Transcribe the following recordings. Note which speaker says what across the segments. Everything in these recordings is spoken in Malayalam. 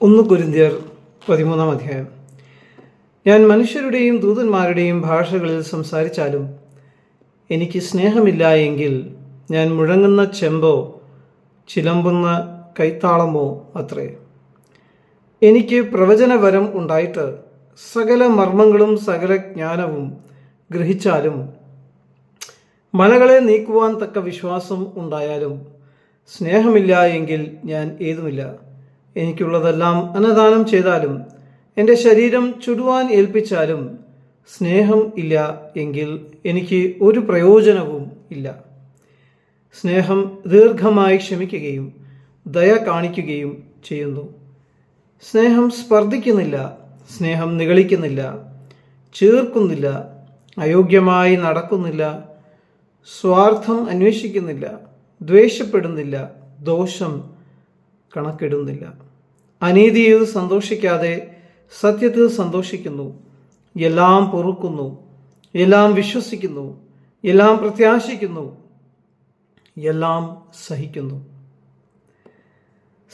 Speaker 1: ഒന്ന് കുരിന്തിയർ പതിമൂന്നാം അധ്യായം. ഞാൻ മനുഷ്യരുടെയും ദൂതന്മാരുടെയും ഭാഷകളിൽ സംസാരിച്ചാലും എനിക്ക് സ്നേഹമില്ല എങ്കിൽ ഞാൻ മുഴങ്ങുന്ന ചെമ്പോ ചിലമ്പുന്ന കൈത്താളമോ അത്രേ. എനിക്ക് പ്രവചനവരം ഉണ്ടായിട്ട് സകല മർമ്മങ്ങളും സകല ജ്ഞാനവും ഗ്രഹിച്ചാലും മലകളെ നീക്കുവാൻ തക്ക വിശ്വാസം ഉണ്ടായാലും സ്നേഹമില്ല എങ്കിൽ ഞാൻ ഏതുമില്ല. എനിക്കുള്ളതെല്ലാം അന്നദാനം ചെയ്താലും എന്റെ ശരീരം ചുടുവാൻ ഏൽപ്പിച്ചാലും സ്നേഹം ഇല്ല എങ്കിൽ എനിക്ക് ഒരു പ്രയോജനവും ഇല്ല. സ്നേഹം ദീർഘമായി ക്ഷമിക്കുകയും ദയ കാണിക്കുകയും ചെയ്യുന്നു. സ്നേഹം സ്പർദ്ധിക്കുന്നില്ല സ്നേഹം നിഗളിക്കുന്നില്ല ചേർക്കുന്നില്ല അയോഗ്യമായി നടക്കുന്നില്ല സ്വാർത്ഥം അന്വേഷിക്കുന്നില്ല ദ്വേഷപ്പെടുന്നില്ല ദോഷം കണക്കിടുന്നില്ല. അനീതിയിൽ സന്തോഷിക്കാതെ സത്യത്തിൽ സന്തോഷിക്കുന്നു. എല്ലാം പൊറുക്കുന്നു. എല്ലാം വിശ്വസിക്കുന്നു. എല്ലാം പ്രത്യാശിക്കുന്നു. എല്ലാം സഹിക്കുന്നു.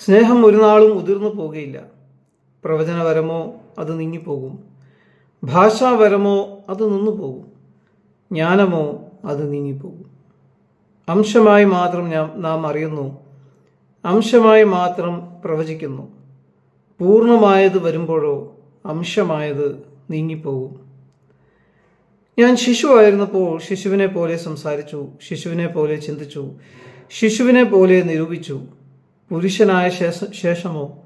Speaker 1: സ്നേഹം ഒരു നാളും ഉതിർന്നു പോകുകയില്ല പ്രവചനപരമോ അത് നീങ്ങിപ്പോകും. ഭാഷാപരമോ അത് നിന്നു പോകും. ജ്ഞാനമോ അത് നീങ്ങിപ്പോകും. അംശമായി മാത്രം ഞാൻ നാം അറിയുന്നു. അംശമായി മാത്രം പ്രവചിക്കുന്നു. പൂർണമായത് വരുമ്പോഴോ അംശമായത് നീങ്ങിപ്പോകും. ഞാൻ ശിശുവായിരുന്നപ്പോൾ ശിശുവിനെ പോലെ സംസാരിച്ചു ശിശുവിനെ പോലെ ചിന്തിച്ചു ശിശുവിനെ പോലെ നിരൂപിച്ചു. പുരുഷനായ ശേഷ ശേഷമോ?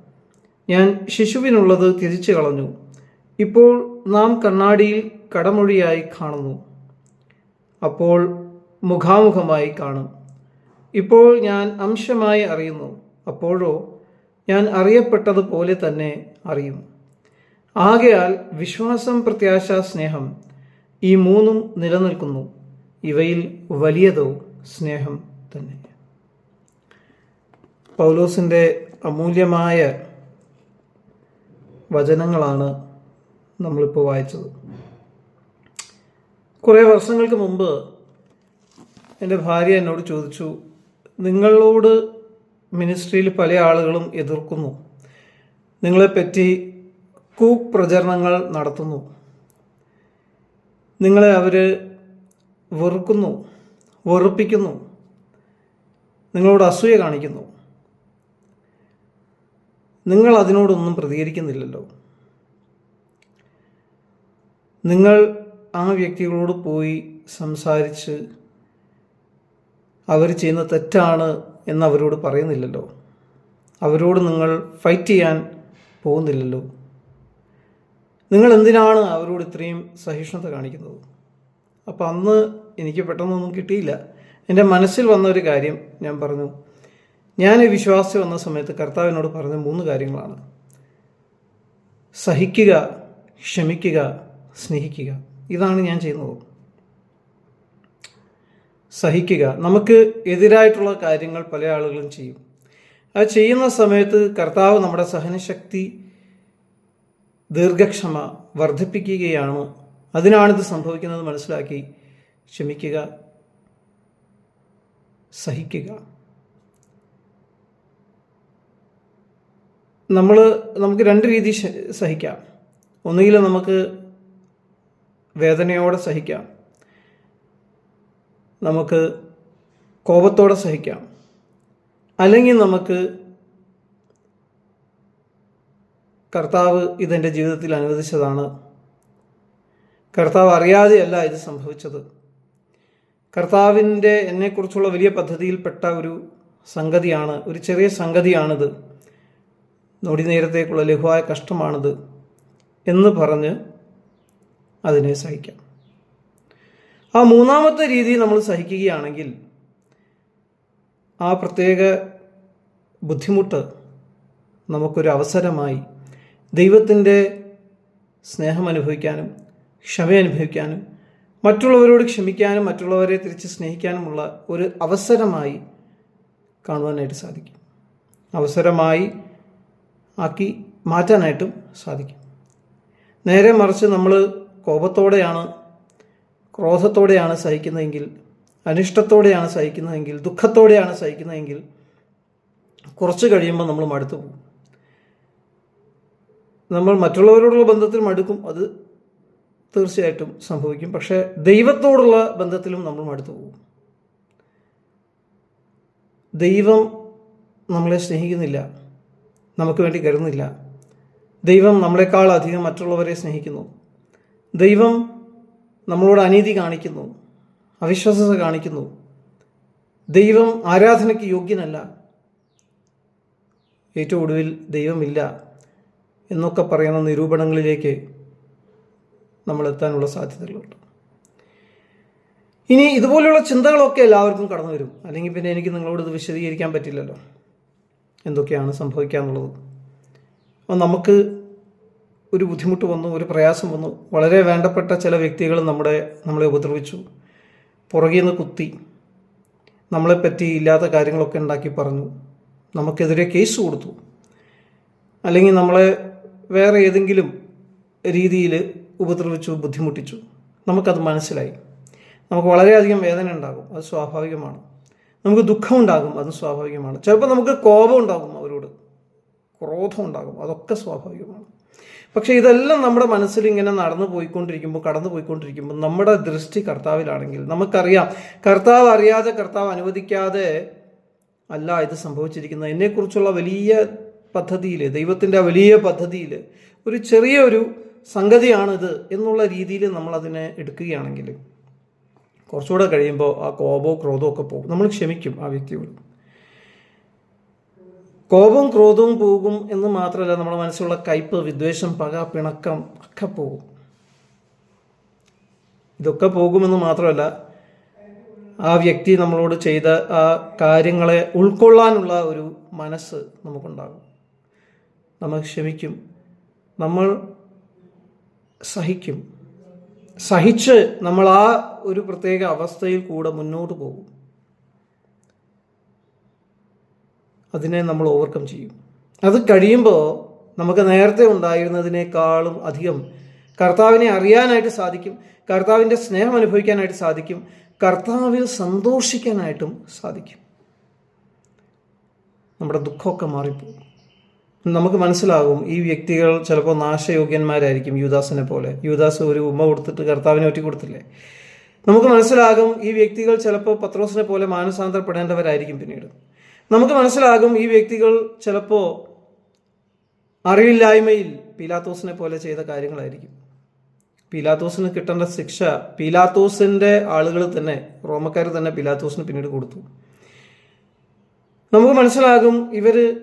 Speaker 1: ഞാൻ ശിശുവിനുള്ളത് തിരിച്ചു കളഞ്ഞു. ഇപ്പോൾ നാം കണ്ണാടിയിൽ കടമൊഴിയായി കാണുന്നു. അപ്പോൾ മുഖാമുഖമായി കാണും. ഇപ്പോൾ ഞാൻ അംശമായി അറിയുന്നു. അപ്പോഴോ ഞാൻ അറിയപ്പെട്ടതുപോലെ തന്നെ അറിയും. ആകയാൽ വിശ്വാസം പ്രത്യാശ സ്നേഹം ഈ മൂന്നും നിലനിൽക്കുന്നു. ഇവയിൽ വലിയതോ സ്നേഹം തന്നെ. പൗലോസിന്റെ അമൂല്യമായ വചനങ്ങളാണ് നമ്മളിപ്പോൾ വായിച്ചത്. കുറേ വർഷങ്ങൾക്ക് മുമ്പ് എന്റെ ഭാര്യ എന്നോട് ചോദിച്ചു നിങ്ങളോട് മിനിസ്ട്രിയിൽ പല ആളുകളും എതിർക്കുന്നു. നിങ്ങളെപ്പറ്റി കുപ്രചരണങ്ങൾ നടത്തുന്നു. നിങ്ങളെ അവർ വെറുക്കുന്നു വെറുപ്പിക്കുന്നു. നിങ്ങളോട് അസൂയ കാണിക്കുന്നു. നിങ്ങൾ അതിനോടൊന്നും പ്രതികരിക്കുന്നില്ലല്ലോ. നിങ്ങൾ ആ വ്യക്തികളോട് പോയി സംസാരിച്ച് അവർ ചെയ്യുന്ന തെറ്റാണ് എന്ന് അവരോട് പറയുന്നില്ലല്ലോ. അവരോട് നിങ്ങൾ ഫൈറ്റ് ചെയ്യാൻ പോകുന്നില്ലല്ലോ. നിങ്ങൾ എന്തിനാണ് അവരോട് ഇത്രയും സഹിഷ്ണുത കാണിക്കുന്നത്? അപ്പം അന്ന് എനിക്ക് പെട്ടെന്നൊന്നും കിട്ടിയില്ല. എന്റെ മനസ്സിൽ വന്ന ഒരു കാര്യം ഞാൻ പറഞ്ഞു. ഞാൻ വിശ്വാസി വന്ന സമയത്ത് കർത്താവിനോട് പറഞ്ഞ മൂന്ന് കാര്യങ്ങളാണ്. സഹിക്കുക ക്ഷമിക്കുക സ്നേഹിക്കുക. ഇതാണ് ഞാൻ ചെയ്യുന്നത്. സഹിക്കുക. നമുക്ക് എതിരായിട്ടുള്ള കാര്യങ്ങൾ പല ആളുകളും ചെയ്യും. അത് ചെയ്യുന്ന സമയത്ത് കർത്താവ് നമ്മുടെ സഹനശക്തി ദീർഘക്ഷമ വർദ്ധിപ്പിക്കുകയാണ്? അതിനാണിത് സംഭവിക്കുന്നത് മനസ്സിലാക്കി ക്ഷമിക്കുക സഹിക്കുക. നമ്മൾ നമുക്ക് രണ്ട് രീതി സഹിക്കാം. ഒന്നുകിൽ നമുക്ക് വേദനയോടെ സഹിക്കാം. നമുക്ക് കോപത്തോടെ സഹിക്കാം. അല്ലെങ്കിൽ നമുക്ക് കർത്താവ് ഇതെന്റെ ജീവിതത്തിൽ അനുവദിച്ചതാണ്. കർത്താവ് അറിയാതെയല്ല ഇത് സംഭവിച്ചത്. കർത്താവിന്റെ എന്നെക്കുറിച്ചുള്ള വലിയ പദ്ധതിയിൽപ്പെട്ട ഒരു സംഗതിയാണ് ഒരു ചെറിയ സംഗതിയാണിത്. നൊടി നേരത്തേക്കുള്ള ലഘുവായ കഷ്ടമാണിത് എന്ന് പറഞ്ഞ് അതിനെ സഹിക്കാം. ആ മൂന്നാമത്തെ രീതി നമ്മൾ സഹിക്കുകയാണെങ്കിൽ ആ പ്രത്യേക ബുദ്ധിമുട്ട് നമുക്കൊരു അവസരമായി ദൈവത്തിന്റെ സ്നേഹം അനുഭവിക്കാനും ക്ഷമ അനുഭവിക്കാനും മറ്റുള്ളവരോട് ക്ഷമിക്കാനും മറ്റുള്ളവരെ തിരിച്ച് സ്നേഹിക്കാനുമുള്ള ഒരു അവസരമായി കാണുവാനായിട്ട് സാധിക്കും. അവസരമായി ആക്കി മാറ്റാനായിട്ടും സാധിക്കും. നേരെ മറിച്ച് നമ്മൾ കോപത്തോടെയാണ് ക്രോധത്തോടെയാണ് സഹിക്കുന്നതെങ്കിൽ അനിഷ്ടത്തോടെയാണ് സഹിക്കുന്നതെങ്കിൽ ദുഃഖത്തോടെയാണ് സഹിക്കുന്നതെങ്കിൽ കുറച്ച് കഴിയുമ്പോൾ നമ്മൾ മടുത്തു പോകും. നമ്മൾ മറ്റുള്ളവരോടുള്ള ബന്ധത്തിൽ മടുക്കും അത് തീർച്ചയായിട്ടും സംഭവിക്കും. പക്ഷേ ദൈവത്തോടുള്ള ബന്ധത്തിലും നമ്മൾ മടുത്തു പോകും. ദൈവം നമ്മളെ സ്നേഹിക്കുന്നില്ല നമുക്ക് വേണ്ടി കരുതുന്നില്ല. ദൈവം നമ്മളെക്കാൾ അധികം മറ്റുള്ളവരെ സ്നേഹിക്കുന്നു. ദൈവം നമ്മളോട് അനീതി കാണിക്കുന്നു അവിശ്വാസത കാണിക്കുന്നു. ദൈവം ആരാധനയ്ക്ക് യോഗ്യനല്ല. ഏറ്റവും ഒടുവിൽ ദൈവമില്ല എന്നൊക്കെ പറയുന്ന നിരൂപണങ്ങളിലേക്ക് നമ്മൾ എത്താനുള്ള സാധ്യതകളുണ്ട്. ഇനി ഇതുപോലെയുള്ള ചിന്തകളൊക്കെ എല്ലാവർക്കും കടന്നു വരും. അല്ലെങ്കിൽ പിന്നെ എനിക്ക് നിങ്ങളോട് ഇത് വിശദീകരിക്കാൻ പറ്റില്ലല്ലോ. എന്തൊക്കെയാണ് സംഭവിക്കാന്നുള്ളത് അപ്പോൾ നമുക്ക് ഒരു ബുദ്ധിമുട്ട് വന്നു ഒരു പ്രയാസം വന്നു. വളരെ വേണ്ടപ്പെട്ട ചില വ്യക്തികൾ നമ്മുടെ നമ്മളെ ഉപദ്രവിച്ചു. പുറകിൽ നിന്ന് കുത്തി നമ്മളെ പറ്റി ഇല്ലാത്ത കാര്യങ്ങളൊക്കെ ഉണ്ടാക്കി പറഞ്ഞു. നമുക്കെതിരെ കേസ് കൊടുത്തു. അല്ലെങ്കിൽ നമ്മളെ വേറെ ഏതെങ്കിലും രീതിയിൽ ഉപദ്രവിച്ചു ബുദ്ധിമുട്ടിച്ചു. നമുക്കത് മനസ്സിലായി. നമുക്ക് വളരെയധികം വേദന ഉണ്ടാകും. അത് സ്വാഭാവികമാണ്. നമുക്ക് ദുഃഖം ഉണ്ടാകും അതും സ്വാഭാവികമാണ്. ചിലപ്പോൾ നമുക്ക് കോപം ഉണ്ടാകും അവരോട്. ക്രോധം ഉണ്ടാകും. അതൊക്കെ സ്വാഭാവികമാണ്. പക്ഷേ ഇതെല്ലാം നമ്മുടെ മനസ്സിൽ ഇങ്ങനെ നടന്നു പോയിക്കൊണ്ടിരിക്കുമ്പോൾ കടന്നു പോയിക്കൊണ്ടിരിക്കുമ്പോൾ നമ്മുടെ ദൃഷ്ടി കർത്താവിലാണെങ്കിൽ നമുക്കറിയാം കർത്താവ് അറിയാതെ കർത്താവ് അനുവദിക്കാതെ അല്ല ഇത് സംഭവിച്ചിരിക്കുന്നത്. എന്നെക്കുറിച്ചുള്ള വലിയ പദ്ധതിയിൽ ദൈവത്തിന്റെ വലിയ പദ്ധതിയിൽ ഒരു ചെറിയൊരു സംഗതിയാണിത് എന്നുള്ള രീതിയിൽ നമ്മളതിനെ എടുക്കുകയാണെങ്കിൽ കുറച്ചുകൂടെ കഴിയുമ്പോൾ ആ കോപോ ക്രോധമൊക്കെ പോകും. നമ്മൾ ക്ഷമിക്കും ആ വ്യക്തിയോട്. കോപവും ക്രോധവും പോകും എന്ന് മാത്രമല്ല നമ്മുടെ മനസ്സിലുള്ള കയ്പ് വിദ്വേഷം പക പിണക്കം ഒക്കെ പോകും. ഇതൊക്കെ പോകുമെന്ന് മാത്രമല്ല ആ വ്യക്തി നമ്മളോട് ചെയ്ത ആ കാര്യങ്ങളെ ഉൾക്കൊള്ളാനുള്ള ഒരു മനസ്സ് നമുക്കുണ്ടാകും. നമ്മൾ ക്ഷമിക്കും നമ്മൾ സഹിക്കും. സഹിച്ച് നമ്മൾ ആ ഒരു പ്രത്യേക അവസ്ഥയിൽ കൂടെ മുന്നോട്ട് പോകും. അതിനെ നമ്മൾ ഓവർകം ചെയ്യും. അത് കഴിയുമ്പോൾ നമുക്ക് നേരത്തെ ഉണ്ടായിരുന്നതിനേക്കാളും അധികം കർത്താവിനെ അറിയാനായിട്ട് സാധിക്കും കർത്താവിന്റെ സ്നേഹം അനുഭവിക്കാനായിട്ട് സാധിക്കും കർത്താവിൽ സന്തോഷിക്കാനായിട്ടും സാധിക്കും. നമ്മുടെ ദുഃഖമൊക്കെ മാറിപ്പോകും. നമുക്ക് മനസ്സിലാകും ഈ വ്യക്തികൾ ചിലപ്പോൾ നാശയോഗ്യന്മാരായിരിക്കും യുദാസിനെ പോലെ. യുദാസ് ഒരു ഉമ്മ കൊടുത്തിട്ട് കർത്താവിനെ ഒറ്റി കൊടുത്തില്ലേ? നമുക്ക് മനസ്സിലാകും ഈ വ്യക്തികൾ ചിലപ്പോൾ പത്രോസിനെ പോലെ മാനസാന്തരപ്പെടേണ്ടവരായിരിക്കും പിന്നീട്. നമുക്ക് മനസ്സിലാകും ഈ വ്യക്തികൾ ചിലപ്പോൾ അറിവില്ലായ്മയിൽ പീലാത്തോസിനെ പോലെ ചെയ്ത കാര്യങ്ങളായിരിക്കും. പീലാത്തോസിന് കിട്ടേണ്ട ശിക്ഷ പീലാത്തോസിന്റെ ആളുകൾ തന്നെ റോമക്കാർ തന്നെ പീലാത്തോസിന് പിന്നീട് കൊടുത്തു. നമുക്ക് മനസ്സിലാകും ഇവർ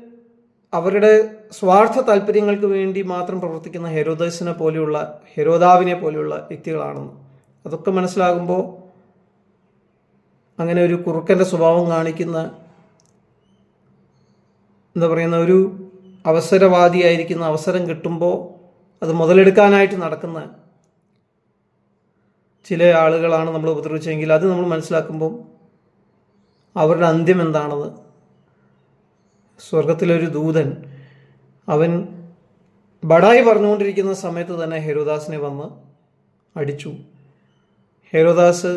Speaker 1: അവരുടെ സ്വാർത്ഥ താല്പര്യങ്ങൾക്ക് വേണ്ടി മാത്രം പ്രവർത്തിക്കുന്ന ഹെരോദസിനെ പോലെയുള്ള ഹെരോദാവിനെ പോലെയുള്ള വ്യക്തികളാണെന്ന്. അതൊക്കെ മനസ്സിലാകുമ്പോൾ അങ്ങനെ ഒരു കുറുക്കന്റെ സ്വഭാവം കാണിക്കുന്ന എന്താ പറയുന്ന ഒരു അവസരവാദിയായിരിക്കുന്ന അവസരം കിട്ടുമ്പോൾ അത് മുതലെടുക്കാനായിട്ട് നടക്കുന്ന ചില ആളുകളാണ് നമ്മൾ ഉപദ്രവിച്ചെങ്കിൽ അത് നമ്മൾ മനസ്സിലാക്കുമ്പോൾ അവരുടെ അന്ത്യം എന്താണത് സ്വർഗത്തിലൊരു ദൂതൻ അവൻ ബടായി പറഞ്ഞുകൊണ്ടിരിക്കുന്ന സമയത്ത് തന്നെ ഹേരോദാസിനെ വന്ന് അടിച്ചു. ഹേരോദാസ്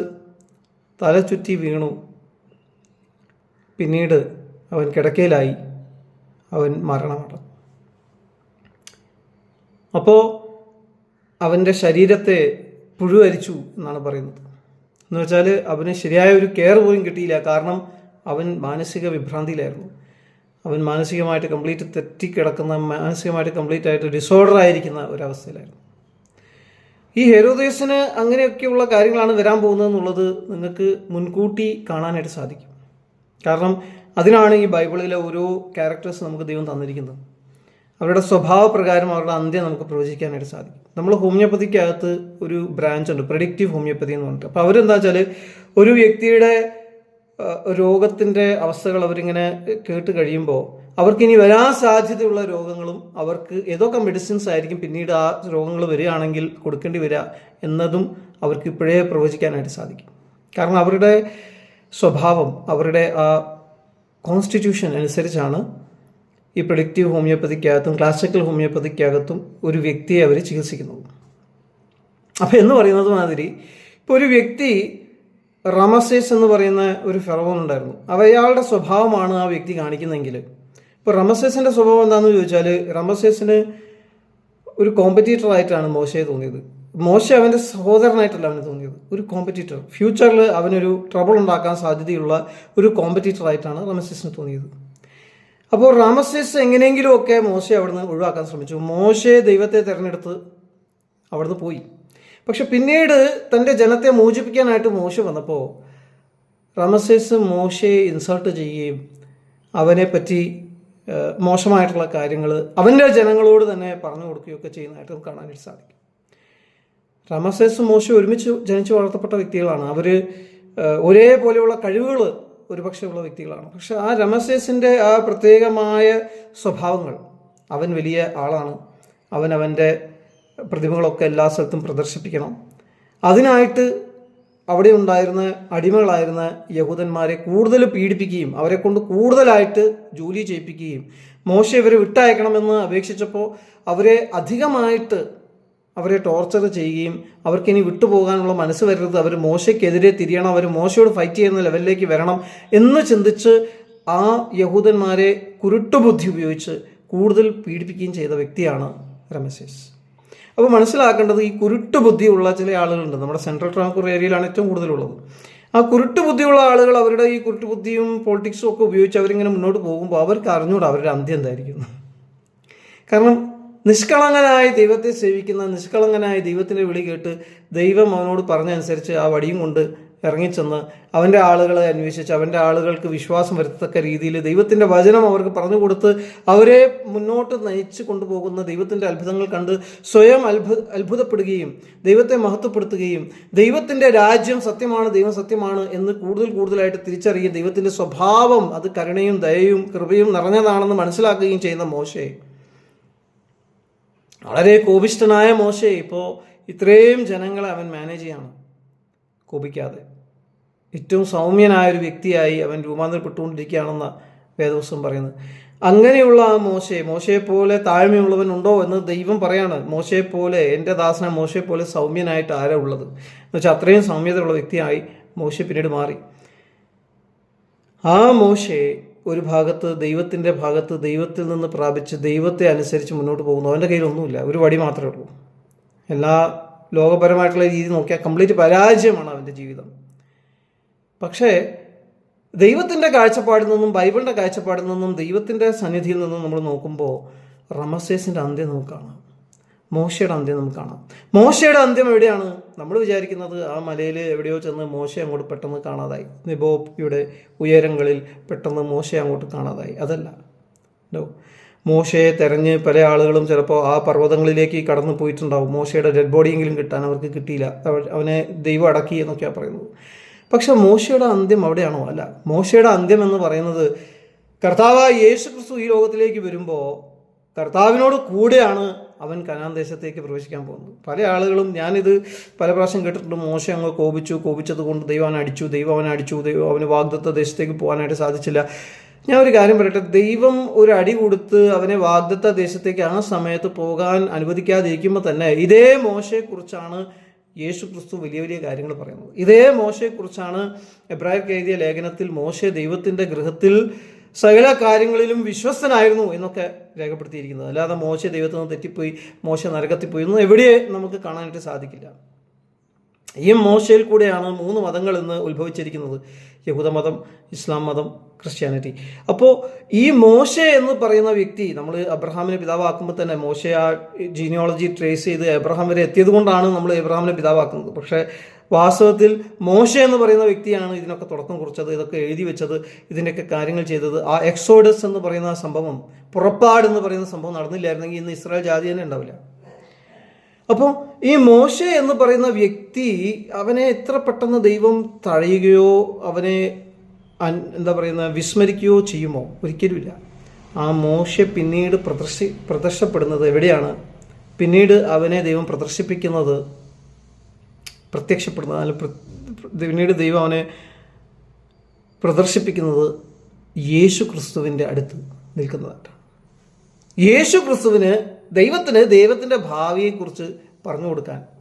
Speaker 1: തല ചുറ്റി വീണു. പിന്നീട് അവൻ കിടക്കയിലായി. അവൻ മരണമടഞ്ഞു. അപ്പോൾ അവന്റെ ശരീരത്തെ പുഴുവരിച്ചു എന്നാണ് പറയുന്നത്. എന്ന് വെച്ചാൽ അവന് ശരിയായ ഒരു കെയർ പോലും കിട്ടിയില്ല. കാരണം അവൻ മാനസിക വിഭ്രാന്തിയിലായിരുന്നു. അവൻ മാനസികമായിട്ട് കംപ്ലീറ്റ് തെറ്റിക്കിടക്കുന്ന മാനസികമായിട്ട് കംപ്ലീറ്റ് ആയിട്ട് ഡിസോർഡർ ആയിരിക്കുന്ന ഒരവസ്ഥയിലായിരുന്നു. ഈ ഹെരോദേസിന് അങ്ങനെയൊക്കെയുള്ള കാര്യങ്ങളാണ് വരാൻ പോകുന്നതെന്നുള്ളത് നിങ്ങൾക്ക് മുൻകൂട്ടി കാണാനായിട്ട് സാധിക്കും. കാരണം അതിനാണ് ഈ ബൈബിളിലെ ഓരോ ക്യാരക്ടേഴ്സ് നമുക്ക് ദൈവം തന്നിരിക്കുന്നത്. അവരുടെ സ്വഭാവ പ്രകാരം അവരുടെ അന്ത്യം നമുക്ക് പ്രവചിക്കാനായിട്ട് സാധിക്കും. നമ്മൾ ഹോമിയോപ്പതിക്കകത്ത് ഒരു ബ്രാഞ്ച് ഉണ്ട് പ്രഡിക്റ്റീവ് ഹോമിയോപ്പതി എന്ന് പറഞ്ഞിട്ട്. അപ്പോൾ അവരെന്താ വെച്ചാൽ ഒരു വ്യക്തിയുടെ രോഗത്തിന്റെ അവസ്ഥകൾ അവരിങ്ങനെ കേട്ട് കഴിയുമ്പോൾ അവർക്ക് ഇനി വരാൻ സാധ്യതയുള്ള രോഗങ്ങളും അവർക്ക് ഏതൊക്കെ മെഡിസിൻസ് ആയിരിക്കും പിന്നീട് ആ രോഗങ്ങൾ വരികയാണെങ്കിൽ കൊടുക്കേണ്ടി വരിക എന്നതും അവർക്ക് ഇപ്പോഴേ പ്രവചിക്കാനായിട്ട് സാധിക്കും. കാരണം അവരുടെ സ്വഭാവം അവരുടെ ആ കോൺസ്റ്റിറ്റ്യൂഷൻ അനുസരിച്ചാണ് ഈ പ്രൊഡക്റ്റീവ് ഹോമിയോപ്പതിക്കകത്തും ക്ലാസിക്കൽ ഹോമിയോപ്പതിക്കകത്തും ഒരു വ്യക്തിയെ അവർ ചികിത്സിക്കുന്നത്. അപ്പോൾ എന്ന് പറയുന്നത് മാതിരി ഇപ്പോൾ ഒരു വ്യക്തി റമസേസ് എന്ന് പറയുന്ന ഒരു ഫെറവോൻ ഉണ്ടായിരുന്നു. അവയാളുടെ സ്വഭാവമാണ് ആ വ്യക്തി കാണിക്കുന്നതെങ്കിൽ ഇപ്പോൾ റമസേസിന്റെ സ്വഭാവം എന്താണെന്ന് ചോദിച്ചാൽ റമസേസിന് ഒരു കോമ്പറ്റീറ്ററായിട്ടാണ് മോശയെ തോന്നിയത്. മോശ അവന്റെ സഹോദരനായിട്ടല്ല അവന് തോന്നിയത്. ഒരു കോമ്പറ്റീറ്റർ ഫ്യൂച്ചറിൽ അവനൊരു ട്രബിൾ ഉണ്ടാക്കാൻ സാധ്യതയുള്ള ഒരു കോമ്പറ്റീറ്റർ ആയിട്ടാണ് റമസേസിന് തോന്നിയത്. അപ്പോൾ റാമസേസ് എങ്ങനെയെങ്കിലുമൊക്കെ മോശയെ അവിടുന്ന് ഒഴിവാക്കാൻ ശ്രമിച്ചു. മോശയെ ദൈവത്തെ തിരഞ്ഞെടുത്ത് അവിടുന്ന് പോയി. പക്ഷെ പിന്നീട് തന്റെ ജനത്തെ മോചിപ്പിക്കാനായിട്ട് മോശ വന്നപ്പോൾ റമസേസ് മോശയെ ഇൻസൾട്ട് ചെയ്യുകയും അവനെ പറ്റി മോശമായിട്ടുള്ള കാര്യങ്ങൾ അവന്റെ ജനങ്ങളോട് തന്നെ പറഞ്ഞു കൊടുക്കുകയൊക്കെ ചെയ്യുന്നതായിട്ട് നമുക്ക് കാണാനായിട്ട് സാധിക്കും. റമസേസും മോശം ഒരുമിച്ച് ജനിച്ചു വളർത്തപ്പെട്ട വ്യക്തികളാണ്. അവർ ഒരേപോലെയുള്ള കഴിവുകൾ ഒരുപക്ഷെ ഉള്ള വ്യക്തികളാണ്. പക്ഷെ ആ രമസേസിന്റെ ആ പ്രത്യേകമായ സ്വഭാവങ്ങൾ അവൻ വലിയ ആളാണ്. അവൻ അവന്റെ പ്രതിമകളൊക്കെ എല്ലാ സ്ഥലത്തും പ്രദർശിപ്പിക്കണം. അതിനായിട്ട് അവിടെ ഉണ്ടായിരുന്ന അടിമകളായിരുന്ന യഹൂദന്മാരെ കൂടുതൽ പീഡിപ്പിക്കുകയും അവരെ കൊണ്ട് കൂടുതലായിട്ട് ജോലി ചെയ്യിപ്പിക്കുകയും മോശം ഇവരെ വിട്ടയക്കണമെന്ന് അപേക്ഷിച്ചപ്പോൾ അവരെ അധികമായിട്ട് അവരെ ടോർച്ചർ ചെയ്യുകയും അവർക്ക് ഇനി വിട്ടുപോകാനുള്ള മനസ്സ് വരരുത്. അവർ മോശയ്ക്കെതിരെ തിരിയണം. അവർ മോശയോട് ഫൈറ്റ് ചെയ്യുന്ന ലെവലിലേക്ക് വരണം എന്ന് ചിന്തിച്ച് ആ യഹൂദന്മാരെ കുരുട്ടുബുദ്ധി ഉപയോഗിച്ച് കൂടുതൽ പീഡിപ്പിക്കുകയും ചെയ്ത വ്യക്തിയാണ് രമശേഷ് അപ്പോൾ മനസ്സിലാക്കേണ്ടത് ഈ കുരുട്ട് ബുദ്ധിയുള്ള ചില ആളുകളുണ്ട്. നമ്മുടെ സെൻട്രൽ ട്രാങ്കൂർ ഏരിയയിലാണ് ഏറ്റവും കൂടുതലുള്ളത്. ആ കുരുട്ട് ബുദ്ധിയുള്ള ആളുകൾ അവരുടെ ഈ കുരുട്ട് ബുദ്ധിയും പൊളിറ്റിക്സും ഒക്കെ ഉപയോഗിച്ച് അവരിങ്ങനെ മുന്നോട്ട് പോകുമ്പോൾ അവർക്ക് അറിഞ്ഞുകൂടാ അവരുടെ അന്ത്യം എന്തായിരിക്കുന്നു കാരണം നിഷ്കളങ്കനായ ദൈവത്തെ സേവിക്കുന്ന നിഷ്കളങ്കനായ ദൈവത്തിന്റെ വിളി കേട്ട് ദൈവം അവനോട് പറഞ്ഞനുസരിച്ച് ആ വടിയും കൊണ്ട് ഇറങ്ങിച്ചെന്ന് അവന്റെ ആളുകളെ അന്വേഷിച്ച് അവന്റെ ആളുകൾക്ക് വിശ്വാസം വരുത്തത്തക്ക രീതിയിൽ ദൈവത്തിന്റെ വചനം അവർക്ക് പറഞ്ഞു കൊടുത്ത് അവരെ മുന്നോട്ട് നയിച്ചു കൊണ്ടുപോകുന്ന ദൈവത്തിന്റെ അത്ഭുതങ്ങൾ കണ്ട് സ്വയം അത്ഭുത അത്ഭുതപ്പെടുകയും ദൈവത്തെ മഹത്വപ്പെടുത്തുകയും ദൈവത്തിന്റെ രാജ്യം സത്യമാണ് ദൈവം സത്യമാണ് എന്ന് കൂടുതൽ കൂടുതലായിട്ട് തിരിച്ചറിയുകയും ദൈവത്തിന്റെ സ്വഭാവം അത് കരുണയും ദയയും കൃപയും നിറഞ്ഞതാണെന്ന് മനസ്സിലാക്കുകയും ചെയ്യുന്ന മോശയെ വളരെ കോപിഷ്ടനായ മോശയെ ഇപ്പോൾ ഇത്രയും ജനങ്ങളെ അവൻ മാനേജ് ചെയ്യണം. കോപിക്കാതെ. ഏറ്റവും സൗമ്യനായ ഒരു വ്യക്തിയായി അവൻ രൂപാന്തരപ്പെട്ടുകൊണ്ടിരിക്കുകയാണെന്ന വേദവസ്വം പറയുന്നത്. അങ്ങനെയുള്ള ആ മോശയെ മോശയെ പോലെ താഴ്മയുള്ളവൻ ഉണ്ടോ എന്ന് ദൈവം പറയാണ്. മോശയെ പോലെ എന്റെ ദാസന മോശയെ പോലെ സൗമ്യനായിട്ട് ആരാ ഉള്ളത്? എന്ന് വെച്ചാൽ അത്രയും സൗമ്യതയുള്ള വ്യക്തിയായി മോശ പിന്നീട് മാറി. ആ മോശയെ ഒരു ഭാഗത്ത് ദൈവത്തിന്റെ ഭാഗത്ത് ദൈവത്തിൽ നിന്ന് പ്രാപിച്ച് ദൈവത്തെ അനുസരിച്ച് മുന്നോട്ട് പോകുന്നു. അവന്റെ കയ്യിലൊന്നുമില്ല ഒരു വടി മാത്രമേ ഉള്ളൂ. എല്ലാ ലോകപരമായിട്ടുള്ള രീതി നോക്കിയാൽ കംപ്ലീറ്റ് പരാജയമാണ് അവന്റെ ജീവിതം. പക്ഷേ ദൈവത്തിന്റെ കാഴ്ചപ്പാടിൽ നിന്നും ബൈബിളിന്റെ കാഴ്ചപ്പാടിൽ നിന്നും ദൈവത്തിന്റെ സന്നിധിയിൽ നിന്നും നമ്മൾ നോക്കുമ്പോൾ റമസേസിന്റെ അന്ത്യം നമുക്ക് കാണാം. മോശയുടെ അന്ത്യം നമുക്ക് കാണാം. മോശയുടെ അന്ത്യം എവിടെയാണ്? നമ്മൾ വിചാരിക്കുന്നത് ആ മലയിൽ എവിടെയോ ചെന്ന് മോശ അങ്ങോട്ട് പെട്ടെന്ന് കാണാതായി. നിബോയുടെ ഉയരങ്ങളിൽ പെട്ടെന്ന് മോശ അങ്ങോട്ട് കാണാതായി. അതല്ല. മോശയെ തെരഞ്ഞ് പല ആളുകളും ചിലപ്പോൾ ആ പർവതങ്ങളിലേക്ക് കടന്നു പോയിട്ടുണ്ടാവും. മോശയുടെ ഡെഡ് ബോഡിയെങ്കിലും കിട്ടാൻ അവർക്ക് കിട്ടിയില്ല. അവനെ ദൈവം അടക്കി എന്നൊക്കെയാണ് പറയുന്നത്. പക്ഷെ മോശയുടെ അന്ത്യം അവിടെയാണോ? അല്ല. മോശയുടെ അന്ത്യം എന്ന് പറയുന്നത് കർത്താവായ യേശു ക്രിസ്തു ഈ ലോകത്തിലേക്ക് വരുമ്പോൾ കർത്താവിനോട് കൂടെയാണ് അവൻ കനാൻ ദേശത്തേക്ക് പ്രവേശിക്കാൻ പോകുന്നു. പല ആളുകളും ഞാനിത് പല പ്രാവശ്യം കേട്ടിട്ടുണ്ട്. മോശം അങ്ങ് കോപിച്ചു കോപിച്ചത് കൊണ്ട് ദൈവം അവനെ അടിച്ചു ദൈവം അവനെ അടിച്ചു ദൈവം അവന് വാഗ്ദത്ത ദേശത്തേക്ക് പോകാനായിട്ട് സാധിച്ചില്ല. ഞാൻ ഒരു കാര്യം പറയട്ടെ ദൈവം ഒരു അടി കൊടുത്ത് അവനെ വാഗ്ദത്ത ദേശത്തേക്ക് ആ സമയത്ത് പോകാൻ അനുവദിക്കാതിരിക്കുമ്പോൾ തന്നെ ഇതേ മോശയെക്കുറിച്ചാണ് യേശു ക്രിസ്തു വലിയ വലിയ കാര്യങ്ങൾ പറയുന്നത്. ഇതേ മോശയെക്കുറിച്ചാണ് എബ്രാഹിം എഴുതിയ ലേഖനത്തിൽ മോശ ദൈവത്തിന്റെ ഗൃഹത്തിൽ സകല കാര്യങ്ങളിലും വിശ്വസ്തനായിരുന്നു എന്നൊക്കെ രേഖപ്പെടുത്തിയിരിക്കുന്നത്. അല്ലാതെ മോശ ദൈവത്തിൽ നിന്ന് തെറ്റിപ്പോയി മോശ നരകത്തിൽ പോയി ഒന്നും എവിടെ നമുക്ക് കാണാനായിട്ട് സാധിക്കില്ല. ഈ മോശയിൽ കൂടെയാണ് മൂന്ന് മതങ്ങൾ ഇന്ന് ഉത്ഭവിച്ചിരിക്കുന്നത്. യഹൂദമതം ഇസ്ലാം മതം ക്രിസ്ത്യാനിറ്റി. അപ്പോൾ ഈ മോശ എന്ന് പറയുന്ന വ്യക്തി നമ്മൾ അബ്രഹാമിനെ പിതാവാക്കുമ്പോൾ തന്നെ മോശ ആ ജീനിയോളജി ട്രേസ് ചെയ്ത് എബ്രഹാം വരെ എത്തിയത് കൊണ്ടാണ് നമ്മൾ എബ്രഹാമിനെ പിതാവാക്കുന്നത്. പക്ഷേ വാസ്തവത്തിൽ മോശ എന്ന് പറയുന്ന വ്യക്തിയാണ് ഇതിനൊക്കെ തുടക്കം കുറിച്ചത് ഇതൊക്കെ എഴുതി വെച്ചത് ഇതിന്റെയൊക്കെ കാര്യങ്ങൾ ചെയ്തത്. ആ എക്സോഡസ് എന്ന് പറയുന്ന സംഭവം പുറപ്പാട് എന്ന് പറയുന്ന സംഭവം നടന്നില്ലായിരുന്നെങ്കിൽ ഇന്ന് ഇസ്രായേൽ ജാതി തന്നെ ഉണ്ടാവില്ല. അപ്പോൾ ഈ മോശ എന്ന് പറയുന്ന വ്യക്തി അവനെ എത്ര പെട്ടെന്ന് ദൈവം തഴയുകയോ അവനെ എന്താ പറയുന്ന വിസ്മരിക്കുകയോ ചെയ്യുമോ? ഒരിക്കലുമില്ല. ആ മോശ പിന്നീട് പ്രദർശി പ്രദർശപ്പെടുന്നത് എവിടെയാണ്? പിന്നീട് അവനെ ദൈവം പ്രദർശിപ്പിക്കുന്നത് പ്രത്യക്ഷപ്പെടുന്നത് അല്ലെങ്കിൽ പിന്നീട് ദൈവം അവനെ പ്രദർശിപ്പിക്കുന്നത് യേശു ക്രിസ്തുവിന്റെ അടുത്ത് നിൽക്കുന്നതായിട്ടാണ്. യേശു ക്രിസ്തുവിന് ദൈവത്തിന് ദൈവത്തിന്റെ ഭാവിയെക്കുറിച്ച് പറഞ്ഞു കൊടുക്കാൻ